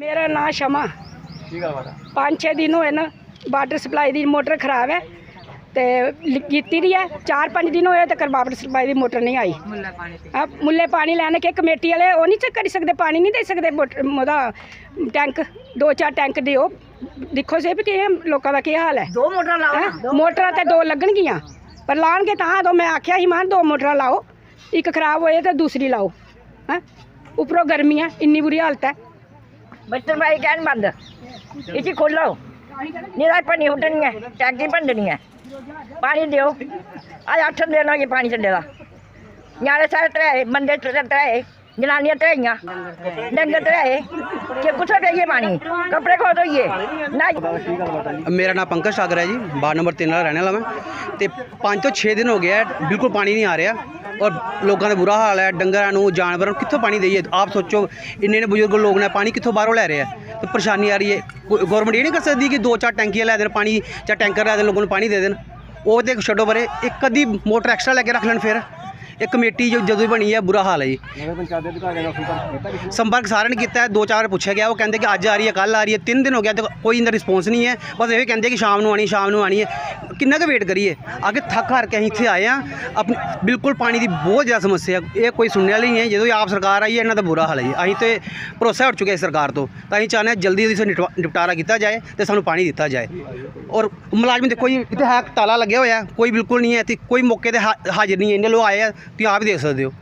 ਮੇਰਾ ਨਾਂ ਸ਼ਮਾ। ਕੀ ਗੱਲ ਬਾਤ ਆ? ਪੰਜ ਛੇ ਦਿਨ ਹੋਏ ਨਾ ਵਾਟਰ ਸਪਲਾਈ ਦੀ ਮੋਟਰ ਖਰਾਬ ਹੈ ਤੇ ਲ- ਕੀਤੀ ਦੀ ਹੈ। ਚਾਰ ਪੰਜ ਦਿਨ ਹੋਏ ਤੇ ਵਾਟਰ ਸਪਲਾਈ ਦੀ ਮੋਟਰ ਨਹੀਂ ਆਈ। ਆ ਮੁੱਲੇ ਪਾਣੀ ਲੈਣ ਕੇ ਕਮੇਟੀ ਵਾਲੇ ਉਹ ਨਹੀਂ ਚੱਕ ਕਰ ਸਕਦੇ ਪਾਣੀ ਨਹੀਂ ਦੇ ਸਕਦੇ ਮੋਟਰ- ਉਹਦਾ ਟੈਂਕ ਦੋ ਚਾਰ ਟੈਂਕ ਦਿਓ ਦੇਖੋ ਸੇ ਵੀ ਕਿਵੇਂ ਲੋਕਾਂ ਦਾ ਕੀ ਹਾਲ ਹੈ। ਦੋ ਮੋਟਰ ਲਾਓ ਹੈਂ? ਮੋਟਰਾਂ ਤੇ ਦੋ ਲੱਗਣਗੀਆਂ। ਪਰ ਲਾਣਗੇ ਤਾਂ ਦੋ ਮੈਂ ਆਖਿਆ ਸੀ ਮਾਂ ਦੋ ਮੋਟਰਾਂ ਲਾਓ। ਇੱਕ ਖਰਾਬ ਹੋਏ ਤੇ ਦੂਸਰੀ ਲਾਓ। ਹੈ? ਉੱਪਰੋਂ ਗਰਮੀਆਂ ਇੰਨੀ ਬੁਰੀ ਹਾਲਤ ਹੈ। ਬੱਚਨ ਭਾਈ ਕਹਿਣ ਬੰਦ। ਇਸੀ ਖੋਲੋ। ਨਿਰਾ ਪਾਣੀ ਹੁੱਟਣੀ ਹੈ, ਟੈਂਕੀ ਭੰਡਣੀ ਹੈ। ਪਾਣੀ ਦਿਓ। ਆ ਅੱਠ ਦਿਨ ਹੋ ਗਏ ਪਾਣੀ ਚੱਲੇ ਦਾ। ਨਿਆਣੇ ਸਾਰੇ ਤਰੇ ਬੰਦੇ ਤਰੇ ਜਨਾਨੀਆਂ ਤਰਾਈਆਂ ਡੰਗਰ ਤਰੇ ਕਿ ਕੁਛ ਪਈਏ ਪਾਣੀ। ਕੱਪੜੇ ਖੋ ਧੋਈਏ। ਮੇਰਾ ਨਾਮ ਪੰਕਜ ਸਾਗਰ ਹੈ ਜੀ। ਵਾਰਡ ਨੰਬਰ 3 ਦਾ ਰਹਿਣ ਵਾਲਾ ਮੈਂ। ਤੇ 5 ਤੋਂ 6 ਦਿਨ ਹੋ ਗਿਆ ਬਿਲਕੁਲ ਪਾਣੀ ਨਹੀਂ ਆ ਰਿਹਾ। ਔਰ ਲੋਕਾਂ ਦਾ ਬੁਰਾ ਹਾਲ ਹੈ। ਡੰਗਰਾਂ ਨੂੰ, ਜਾਨਵਰਾਂ ਨੂੰ ਕਿੱਥੋਂ ਪਾਣੀ ਦੇਈਏ? ਆਪ ਸੋਚੋ, ਇੰਨੇ ਨੇ ਬਜ਼ੁਰਗ ਲੋਕ ਨੇ, ਪਾਣੀ ਕਿੱਥੋਂ ਬਾਹਰੋਂ ਲੈ ਰਹੇ ਆ? ਤੇ ਪਰੇਸ਼ਾਨੀ ਆ ਰਹੀ ਹੈ। ਗਵਰਨਮੈਂਟ ਇਹ ਨਹੀਂ ਕਰ ਸਕਦੀ ਕਿ ਦੋ ਚਾਰ ਟੈਂਕੀਆਂ ਲੈ ਦੇਣ, ਪਾਣੀ ਜਾਂ ਟੈਂਕਰ ਲੈ ਦੇਣ, ਲੋਕਾਂ ਨੂੰ ਪਾਣੀ ਦੇ ਦੇਣ। ਉਹ ਤੇ ਛੱਡੋ ਪਰੇ। ਇੱਕ ਅੱਧੀ ਮੋਟਰ ਐਕਸਟਰਾ ਲੈ ਕੇ ਰੱਖ ਲੈਣ ਫਿਰ। ਇਹ ਕਮੇਟੀ ਜੋ ਜਦੋਂ ਦੀ ਬਣੀ ਹੈ ਬੁਰਾ ਹਾਲ ਹੈ ਜੀ। ਨਗਰ ਪੰਚਾਇਤ ਦੇ ਅਧਿਕਾਰੀਆਂ ਦਾ ਸੰਪਰਕ ਕੀਤਾ ਕਿਸੇ ਸੰਪਰਕ ਸਾਰਿਆਂ ਨੇ ਕੀਤਾ ਹੈ ਦੋ ਚਾਰ ਪੁੱਛਿਆ ਗਿਆ ਉਹ ਕਹਿੰਦੇ ਕਿ ਅੱਜ ਆ ਰਹੀ ਹੈ ਕੱਲ ਆ ਰਹੀ ਹੈ ਤਿੰਨ ਦਿਨ ਹੋ ਗਿਆ ਤੇ ਕੋਈ ਇਹਦਾ ਰਿਸਪੌਂਸ ਨਹੀਂ ਹੈ। ਬਸ ਇਹ ਕਹਿੰਦੇ ਕਿ ਸ਼ਾਮ ਨੂੰ ਆਣੀ ਸ਼ਾਮ ਨੂੰ ਆਣੀ ਹੈ। ਕਿੰਨਾ ਕੁ ਵੇਟ ਕਰੀਏ? ਅੱਗੇ ਥੱਕ ਹਾਰ ਕੇ ਅਸੀਂ ਇੱਥੇ ਆਏ ਆ ਆਪਣੀ ਬਿਲਕੁਲ ਪਾਣੀ ਦੀ ਬਹੁਤ ਜ਼ਿਆਦਾ ਸਮੱਸਿਆ ਇਹ ਕੋਈ ਸੁਣਨੇ ਵਾਲੀ ਨਹੀਂ ਹੈ। ਜਦੋਂ ਦੀ ਆਪ ਸਰਕਾਰ ਆਈ ਹੈ ਇਹਨਾਂ ਦਾ ਬੁਰਾ ਹਾਲ ਹੈ ਜੀ। ਅਸੀਂ ਤੇ ਭਰੋਸਾ ਉੱਠ ਚੁੱਕੇ ਸਰਕਾਰ ਤੋਂ। ਤਾਂ ਅਸੀਂ ਚਾਹੁੰਦੇ ਹਾਂ ਜਲਦੀ ਜਲਦੀ ਇਸ ਨਿਪਟਾਰਾ ਕੀਤਾ ਜਾਏ ਤੇ ਸਾਨੂੰ ਪਾਣੀ ਦਿੱਤਾ ਜਾਏ। ਔਰ ਮੁਲਾਜ਼ਮ ਦੇਖੋ ਜੀ ਇੱਥੇ ਹੈ ਤਾਲਾ ਲੱਗਿਆ ਹੋਇਆ ਕੋਈ ਬਿਲਕਲ ਨਹੀਂ ਹੈ। ਇੱਥੇ ਕੋਈ ਮੌਕੇ ਤੇ ਹਾ- ਹਾਜ਼ਰ ਨਹੀਂ ਹੈ। ਇੰਨੇ ਲੋਕ ਆਏ ਆ। ਤੁਸੀਂ ਆਪ ਹੀ ਦੇਖ ਸਕਦੇ ਹੋ।